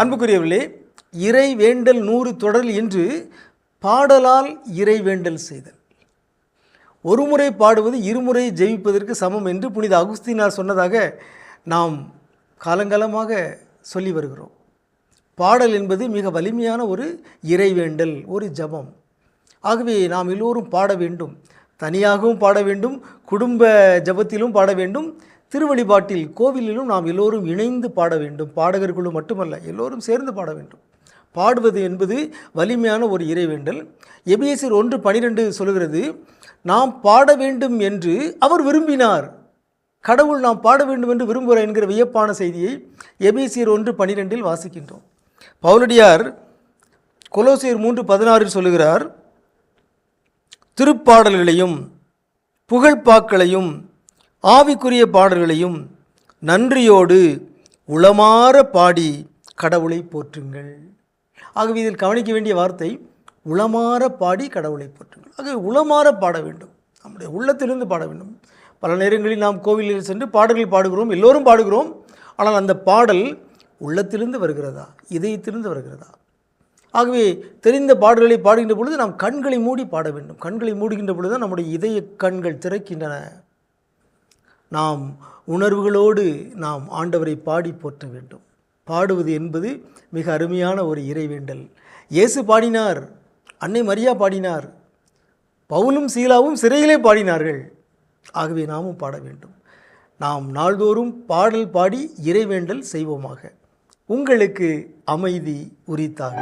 அன்புக்குரியவர்களே இறை வேண்டல் நூறு தொடர் என்று பாடலால் இறை வேண்டல் செய்தல். ஒரு முறை பாடுவது இருமுறை ஜெயிப்பதற்கு சமம் என்று புனித அகுஸ்தீனார் சொன்னதாக நாம் காலங்காலமாக சொல்லி வருகிறோம். பாடல் என்பது மிக வலிமையான ஒரு இறைவேண்டல் ஒரு ஜபம். ஆகவே நாம் எல்லோரும் பாட வேண்டும். தனியாகவும் பாட வேண்டும் குடும்ப ஜபத்திலும் பாட வேண்டும். திருவழிபாட்டில் கோவிலிலும் நாம் எல்லோரும் இணைந்து பாட வேண்டும். பாடகர்களும் மட்டுமல்ல எல்லோரும் சேர்ந்து பாட வேண்டும். பாடுவது என்பது வலிமையான ஒரு இறைவேண்டல். எபிஎஸ்சி ஒன்று பனிரெண்டு சொல்கிறது நாம் பாட வேண்டும் என்று அவர் விரும்பினார். கடவுள் நாம் பாட வேண்டும் என்று விரும்புகிறார் என்கிற வியப்பான செய்தியை எபிஎஸ்சியர் ஒன்று பனிரெண்டில் வாசிக்கின்றோம். பவுலடியார் கொலோசியர் மூன்று பதினாறில் சொல்லுகிறார் திருப்பாடல்களையும் புகழ்பாக்களையும் ஆவிக்குரிய பாடல்களையும் நன்றியோடு உளமாற பாடி கடவுளை போற்றுங்கள். ஆகவே இதில் கவனிக்க வேண்டிய வார்த்தை உளமாற பாடி கடவுளை போற்றுங்கள். ஆகவே உளமாற பாட வேண்டும். நம்முடைய உள்ளத்திலிருந்து பாட வேண்டும். பல நேரங்களில் நாம் கோவிலில் சென்று பாடல்கள் பாடுகிறோம் எல்லோரும் பாடுகிறோம். ஆனால் அந்த பாடல் உள்ளத்திலிருந்து வருகிறதா? இதயத்திலிருந்து வருகிறதா? ஆகவே தெரிந்த பாடல்களை பாடுகின்ற பொழுது நாம் கண்களை மூடி பாட வேண்டும். கண்களை மூடுகின்ற பொழுது தான் நம்முடைய இதய கண்கள் திறக்கின்றன. நாம் உணர்வுகளோடு நாம் ஆண்டவரை பாடி போற்ற வேண்டும். பாடுவது என்பது மிக அருமையான ஒரு இறைவேண்டல். இயேசு பாடினார் அன்னை மரியா பாடினார் பவுலும் சீலாவும் சிறையிலே பாடினார்கள். ஆகவே நாமும் பாட வேண்டும். நாம் நாள்தோறும் பாடல் பாடி இறைவேண்டல் செய்வோமாக. உங்களுக்கு அமைதி உரித்தாக